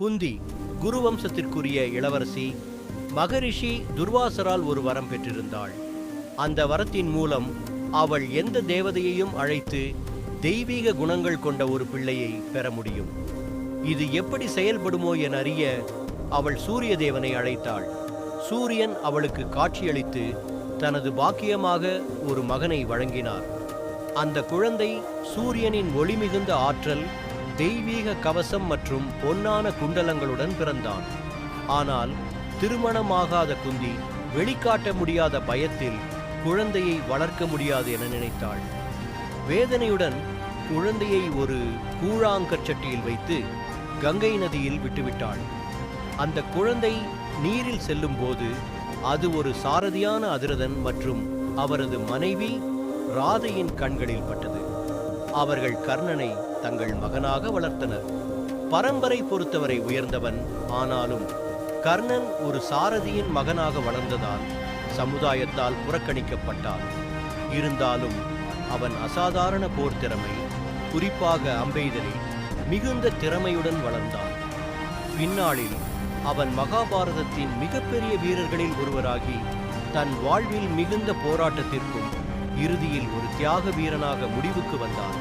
குந்தி குருவம்சத்திற்குரிய இளவரசி மகரிஷி துர்வாசரால் ஒரு வரம் பெற்றிருந்தாள். அந்த வரத்தின் மூலம் அவள் எந்த தேவதையையும் அழைத்து தெய்வீக குணங்கள் கொண்ட ஒரு பிள்ளையை பெற முடியும். இது எப்படி செயல்படுமோ என அறிய அவள் சூரிய தேவனை அழைத்தாள். சூரியன் அவளுக்கு காட்சியளித்து தனது பாக்கியமாக ஒரு மகனை வழங்கினார். அந்த குழந்தை சூரியனின் ஒளிமிகுந்த ஆற்றல் தெய்வீக கவசம் மற்றும் பொன்னான குண்டலங்களுடன் பிறந்தான். ஆனால் திருமணமாகாத குந்தி வெளிக்காட்ட முடியாத பயத்தில் குழந்தையை வளர்க்க முடியாது என நினைத்தாள். வேதனையுடன் குழந்தையை ஒரு கூழாங்கற்சட்டியில் வைத்து கங்கை நதியில் விட்டுவிட்டாள். அந்த குழந்தை நீரில் செல்லும் போது அது ஒரு சாரதியான அதிரதன் மற்றும் அவரது மனைவி ராதையின் கண்களில் பட்டது. அவர்கள் கர்ணனை தங்கள் மகனாக வளர்த்தனர். பரம்பரை பொறுத்தவரை உயர்ந்தவன் ஆனாலும் கர்ணன் ஒரு சாரதியின் மகனாக வளர்ந்ததால் சமுதாயத்தால் புறக்கணிக்கப்பட்டான். இருந்தாலும் அவன் அசாதாரண போர் திறமை குறிப்பாக அம்பெய்தலில் மிகுந்த திறமையுடன் வளர்ந்தான். பின்னாளில் அவன் மகாபாரதத்தின் மிகப்பெரிய வீரர்களில் ஒருவராகி தன் வாழ்வில் மிகுந்த போராட்டத்திற்கும் இறுதியில் ஒரு தியாக வீரனாக முடிவுக்கு வந்தான்.